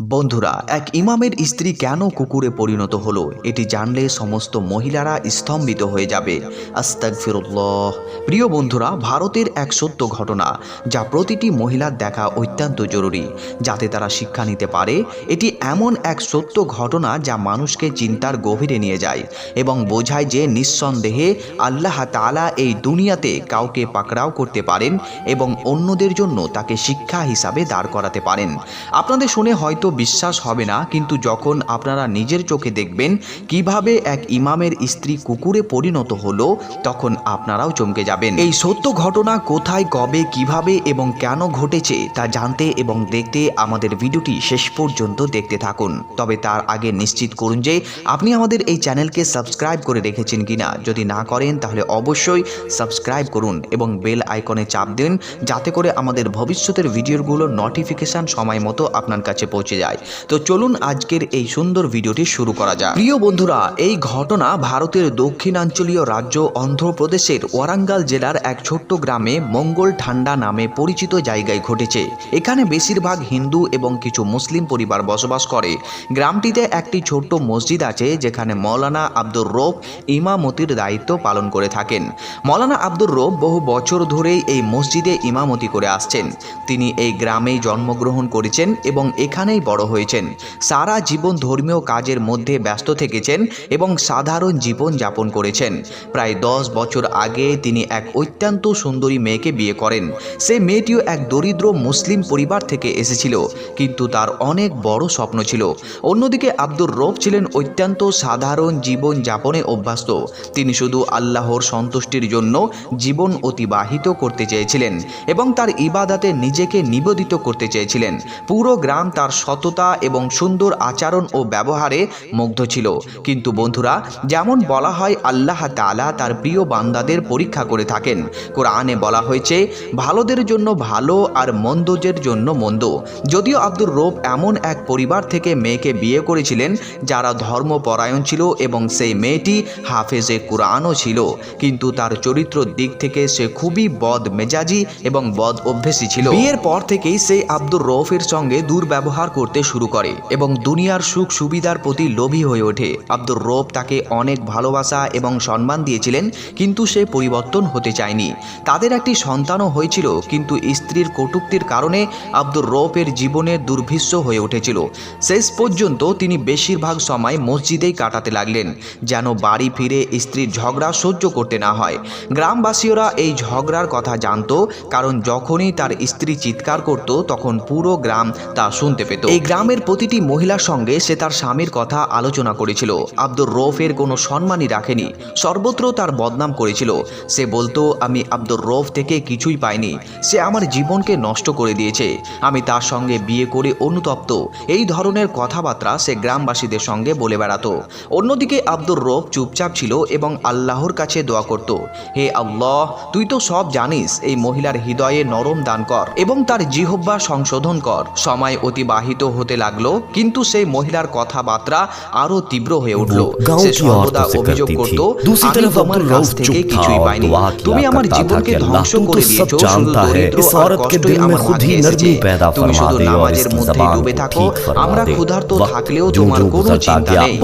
বন্ধুরা, এক ইমামের স্ত্রী কেন কুকুরে পরিণত হলো, এটি জানলে সমস্ত মহিলারা স্তম্ভিত হয়ে যাবে। আস্তাক ফিরুল্লাহ প্রিয় বন্ধুরা, ভারতের এক সত্য ঘটনা, যা প্রতিটি মহিলার দেখা অত্যন্ত জরুরি। যাতে তারা শিক্ষা নিতে পারে, এটি এমন এক সত্য ঘটনা যা মানুষকে চিন্তার গভীরে নিয়ে যায় এবং বোঝায় যে নিঃসন্দেহে আল্লাহ তাআলা এই দুনিয়াতে কাউকে পাকড়াও করতে পারেন এবং অন্যদের জন্য তাকে শিক্ষা হিসাবে দাঁড় করাতে পারেন। আপনাদের শুনে হয়তো বিশ্বাস হবে না, কিন্তু যখন আপনারা নিজের চোখে দেখবেন কীভাবে এক ইমামের স্ত্রী কুকুরে পরিণত হলো, তখন আপনারাও চমকে যাবেন। এই সত্য ঘটনা কোথায়, কবে, কীভাবে এবং কেন ঘটেছে, তা জানতে এবং দেখতে আমাদের ভিডিওটি শেষ পর্যন্ত দেখতে থাকুন। তবে তার আগে নিশ্চিত করুন যে, আপনি আমাদের এই চ্যানেলকে সাবস্ক্রাইব করে রেখেছেন কিনা। যদি না করেন, তাহলে অবশ্যই সাবস্ক্রাইব করুন এবং বেল আইকনে চাপ দিন, যাতে করে আমাদের ভবিষ্যতের ভিডিওগুলোর নোটিফিকেশন সময় মতো আপনার কাছে পৌঁছে যায়। তো চলুন আজকের এই সুন্দর ভিডিওটি শুরু করা যাক। প্রিয় বন্ধুরা, এই ঘটনা ভারতের দক্ষিণাঞ্চলীয় রাজ্য অন্ধ্রপ্রদেশের ওয়ারাঙ্গাল জেলার এক ছোট্ট গ্রামে মঙ্গল ঠান্ডা নামে পরিচিত জায়গায় ঘটেছে। এখানে বেশিরভাগ হিন্দু এবং কিছু মুসলিম পরিবার বসবাস করে। গ্রামটিতে একটি ছোট্ট মসজিদ আছে, যেখানে মৌলানা আব্দুর রৌফ ইমামতির দায়িত্ব পালন করে থাকেন। মৌলানা আব্দুর রৌফ বহু বছর ধরেই এই মসজিদে ইমামতি করে আসছেন। তিনি এই গ্রামেই জন্মগ্রহণ করেছেন এবং এখানেই বড় হয়েছেন। সারা জীবন ধর্মীয় কাজের মধ্যে ব্যস্ত থেকেছেন এবং সাধারণ জীবন যাপন করেছেন। প্রায় দশ বছর আগে তিনি এক অত্যন্ত সুন্দরী মেয়েকে বিয়ে করেন। সে মেয়েটিও এক দরিদ্র মুসলিম পরিবার থেকে এসেছিল, কিন্তু তার অনেক বড় স্বপ্ন ছিল। অন্যদিকে আব্দুর রব ছিলেন অত্যন্ত সাধারণ জীবন যাপনে অভ্যস্ত। তিনি শুধু আল্লাহর সন্তুষ্টির জন্য জীবন অতিবাহিত করতে চেয়েছিলেন এবং তার ইবাদাতে নিজেকে নিবেদিত করতে চেয়েছিলেন। পুরো গ্রাম তার সততা এবং সুন্দর আচরণ ও ব্যবহারে মুগ্ধ ছিল। কিন্তু বন্ধুরা, যেমন বলা হয়, আল্লাহ তাআলা তার প্রিয় বান্দাদের পরীক্ষা করে থাকেন। কোরআনে বলা হয়েছে, ভালোদের জন্য ভালো আর মন্দদের জন্য মন্দ। যদিও আব্দুর রব এমন এক পরিবার থেকে মেয়েকে বিয়ে করেছিলেন, যারা ধর্মপরায়ণ ছিল এবং সেই মেয়েটি হাফেজে কোরআনও ছিল। কিন্তু তার চরিত্র দিক থেকে সে খুবই বদ মেজাজি এবং বদ অভ্যেসী ছিল। বিয়ের পর থেকেই সেই আব্দুর রৌফের সঙ্গে দুর্ব্যবহার করতে। শুরু করে এবং দুনিয়ার সুখ সুবিধার প্রতি লোভী হয়ে ওঠে। আব্দুর রৌফ তাকে অনেক ভালোবাসা এবং সম্মান দিয়েছিলেন, কিন্তু সে পরিবর্তন হতে চায়নি। তাদের একটি সন্তানও হয়েছিল, কিন্তু স্ত্রীর কটূক্তির কারণে আব্দুর রৌফের জীবনে দুর্ভিশ্য হয়ে উঠেছিল। শেষ পর্যন্ত তিনি বেশিরভাগ সময় মসজিদেই কাটাতে লাগলেন, যেন বাড়ি ফিরে স্ত্রীর ঝগড়া সহ্য করতে না হয়। গ্রামবাসীরা এই ঝগড়ার কথা জানত, কারণ যখনই তার স্ত্রী চিৎকার করত, তখন পুরো গ্রাম তা শুনতে পেত। এই গ্রামের প্রতিটি মহিলার সঙ্গে সে তার স্বামীর কথা আলোচনা করেছিল। আব্দুর রৌফের কোনো সম্মানই রাখেনি। সর্বত্র তার বদনাম করেছিল। সে বলতো, আমি আব্দুর রৌফ থেকে কিছুই পাইনি। সে আমার জীবনকে নষ্ট করে দিয়েছে। আমি তার সঙ্গে বিয়ে করে অনুতপ্ত। এই ধরনের কথাবার্তা সে গ্রামবাসীদের সঙ্গে বলে বেড়াতো। অন্যদিকে আব্দুর রৌফ চুপচাপ ছিল এবং আল্লাহর কাছে দোয়া করত, হে আল্লাহ, তুই তো সব জানিস। এই মহিলার হৃদয়ে নরম দান কর এবং তার জিহব্বা সংশোধন কর। সময় অতিবাহিত প্রভাবিত হতে লাগল কিন্তু সেই মহিলার কথাবার্তা আরও তীব্র হয়ে উঠল। সে সর্বদা অভিযোগ করত আমি তোমার কাছ থেকে কিছুই পাইনি। তুমি আমার জীবনকে ধ্বংস করে দিয়েছ শুধু দরিদ্র আর কষ্টই আমার মাঝে এসেছে। তুমি শুধু নামাজের মধ্যে ডুবে থাকো। আমরা ক্ষুধার্ত থাকলেও তোমার কোনো চিন্তা নেই।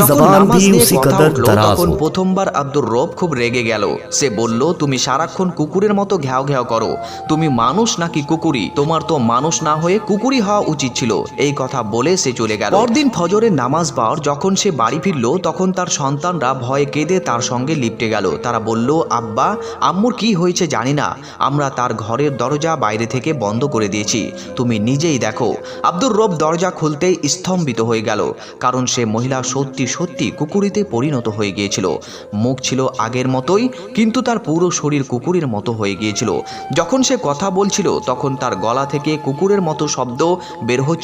যখন নামাজ নিয়ে কথা উঠল তখন প্রথমবার আব্দুর রব খুব রেগে গেল। সে বলল তুমি সারাক্ষণ কুকুরের মতো ঘ্যাও ঘ্যাও করো। তুমি মানুষ নাকি কুকুরি? তোমার তো মানুষ না হয়ে কুকুরি হওয়া উচিত ছিল এই কথা বলে সে চলে গেল। পরদিন ফজরের নামাজ পর যখন সে বাড়ি ফিরল, তখন তার সন্তানরা ভয়ে কেঁদে তার সঙ্গে লিপটে গেল। তারা বলল, আব্বা, আম্মুর কি হয়েছে জানি না। আমরা তার ঘরের দরজা বাইরে থেকে বন্ধ করে দিয়েছি। তুমি নিজেই দেখো। আব্দুর রব দরজা খুলতেই স্তম্ভিত হয়ে গেল, কারণ সে মহিলা সত্যি সত্যি কুকুরিতে পরিণত হয়ে গিয়েছিল। মুখ ছিল আগের মতোই, কিন্তু তার পুরো শরীর কুকুরের মতো হয়ে গিয়েছিল। যখন সে কথা বলছিল, তখন তার গলা থেকে কুকুরের মতো শব্দ বের হচ্ছিল।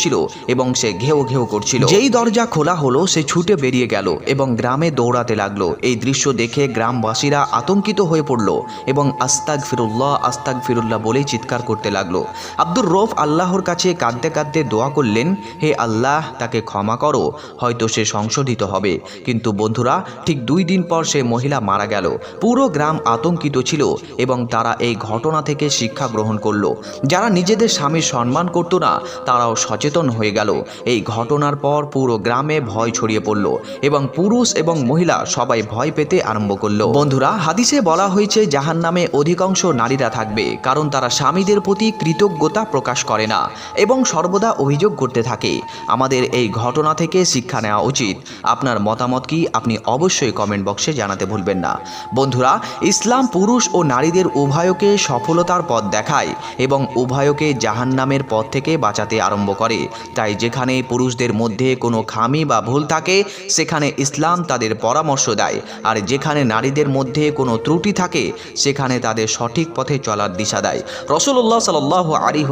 এবং সে ঘেউ ঘেউ করছিল। যেই দরজা খোলা হলো, সে ছুটে বেরিয়ে গেল এবং গ্রামে দৌড়াতে লাগল। এই দৃশ্য দেখে গ্রামবাসীরা আতঙ্কিত হয়ে পড়ল এবং আস্তাক ফিরুল্লাহ আস্তাক ফিরুল্লাহ বলে চিৎকার করতে লাগল। আব্দুর রফ আল্লাহর কাছে কাঁদতে কাঁদতে দোয়া করলেন, হে আল্লাহ, তাকে ক্ষমা করো, হয়তো সে সংশোধিত হবে। কিন্তু বন্ধুরা, ঠিক দুই দিন পর সে মহিলা মারা গেল। পুরো গ্রাম আতঙ্কিত ছিল এবং তারা এই ঘটনা থেকে শিক্ষা গ্রহণ করল। যারা নিজেদের স্বামীর সম্মান করতো না, তারাও সচেতন সচেতন হয়ে গেল। এই ঘটনার পর পুরো গ্রামে ভয় ছড়িয়ে পড়ল এবং পুরুষ এবং মহিলা সবাই ভয় পেতে আরম্ভ করল। বন্ধুরা, হাদিসে বলা হয়েছে জাহান নামে অধিকাংশ নারীরা থাকবে, কারণ তারা স্বামীদের প্রতি কৃতজ্ঞতা প্রকাশ করে না এবং সর্বদা অভিযোগ করতে থাকে। আমাদের এই ঘটনা থেকে শিক্ষা নেওয়া উচিত। আপনার মতামত কি আপনি অবশ্যই কমেন্ট বক্সে জানাতে ভুলবেন না। বন্ধুরা, ইসলাম পুরুষ ও নারীদের উভয়কে সফলতার পথ দেখায় এবং উভয়কে জাহান্নামের পথ থেকে বাঁচাতে আরম্ভ করে। তাই যেখানে পুরুষদের মধ্যে কোনো খামি বা ভুল থাকে, সেখানে ইসলাম তাদের পরামর্শ দেয়। আর যেখানে নারীদের মধ্যে কোনো ত্রুটি থাকে, সেখানে তাদের সঠিক পথে চলার দিশা দেয়। রসুল্লাহ সাল আলী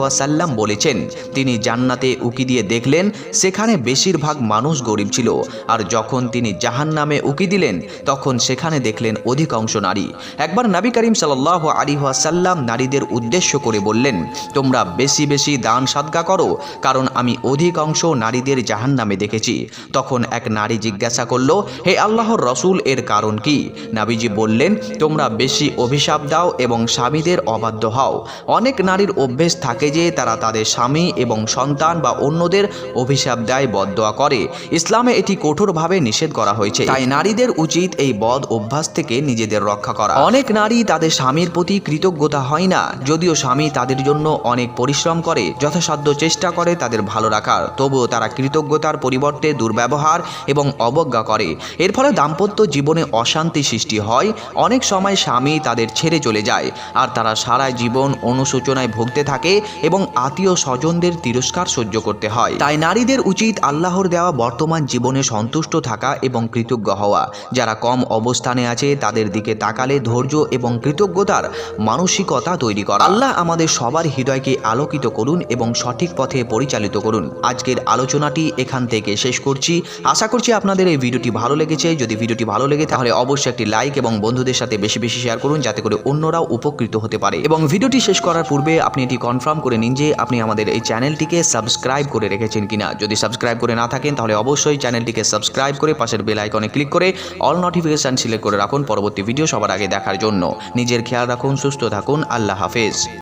বলেছেন, তিনি জান্নাতে উকি দিয়ে দেখলেন, সেখানে বেশিরভাগ মানুষ গরিব ছিল। আর যখন তিনি জাহান নামে উকি দিলেন, তখন সেখানে দেখলেন অধিকাংশ নারী। একবার নবী করিম সাল্লাহ আলী ওয়াসাল্লাম নারীদের উদ্দেশ্য করে বললেন, তোমরা বেশি বেশি দান সাদগা করো, কারণ আমি অধিকাংশ নারীদের জাহান নামে দেখেছি। তখন এক নারী জিজ্ঞাসা করল, হে আল্লাহর রসুল, এর কারণ কি? নাবিজি বললেন, তোমরা বেশি অভিশাপ দাও এবং স্বামীদের অবাধ্য হও। অনেক নারীর অভ্যেস থাকে যে তারা তাদের স্বামী এবং সন্তান বা অন্যদের অভিশাপ দেয় বদদোয়া করে। ইসলামে এটি কঠোরভাবে নিষেধ করা হয়েছে। তাই নারীদের উচিত এই বদ অভ্যাস থেকে নিজেদের রক্ষা করা। অনেক নারী তাদের স্বামীর প্রতি কৃতজ্ঞতা হয় না, যদিও স্বামী তাদের জন্য অনেক পরিশ্রম করে, যথাসাধ্য চেষ্টা করে তাদের ভালো রাখার, তবুও তারা কৃতজ্ঞতার পরিবর্তে দুর্ব্যবহার এবং অবজ্ঞা করে। এর ফলে দাম্পত্য জীবনে অশান্তি সৃষ্টি হয়। অনেক সময় স্বামী তাদের ছেড়ে চলে যায়, আর তারা সারা জীবন অনুশোচনায় ভুগতে থাকে এবং আত্মীয় স্বজনদের তিরস্কার সহ্য করতে হয়। তাই নারীদের উচিত আল্লাহর দেওয়া বর্তমান জীবনে সন্তুষ্ট থাকা এবং কৃতজ্ঞ হওয়া। যারা কম অবস্থানে আছে, তাদের দিকে তাকালে ধৈর্য এবং কৃতজ্ঞতার মানসিকতা তৈরি করা। আল্লাহ আমাদের সবার হৃদয়কে আলোকিত করুন এবং সঠিক পথে পরিচালিত করুন। আজকের আলোচনাটি এখান থেকে শেষ করছি। আশা করছি আপনাদের এই ভিডিওটি ভালো লেগেছে। যদি ভিডিওটি ভালো লেগে তাহলে অবশ্যই একটি লাইক এবং বন্ধুদের সাথে বেশি বেশি শেয়ার করুন, যাতে করে অন্যরাও উপকৃত হতে পারে। এবং ভিডিওটি শেষ করার পূর্বে আপনি এটি কনফার্ম করে নিন যে আপনি আমাদের এই চ্যানেলটিকে সাবস্ক্রাইব করে রেখেছেন কিনা। যদি সাবস্ক্রাইব করে না থাকেন, তাহলে অবশ্যই চ্যানেলটিকে সাবস্ক্রাইব করে পাশের বেল আইকনে ক্লিক করে অল নোটিফিকেশান সিলেক্ট করে রাখুন পরবর্তী ভিডিও সবার আগে দেখার জন্য। নিজের খেয়াল রাখুন, সুস্থ থাকুন, আল্লাহ হাফেজ।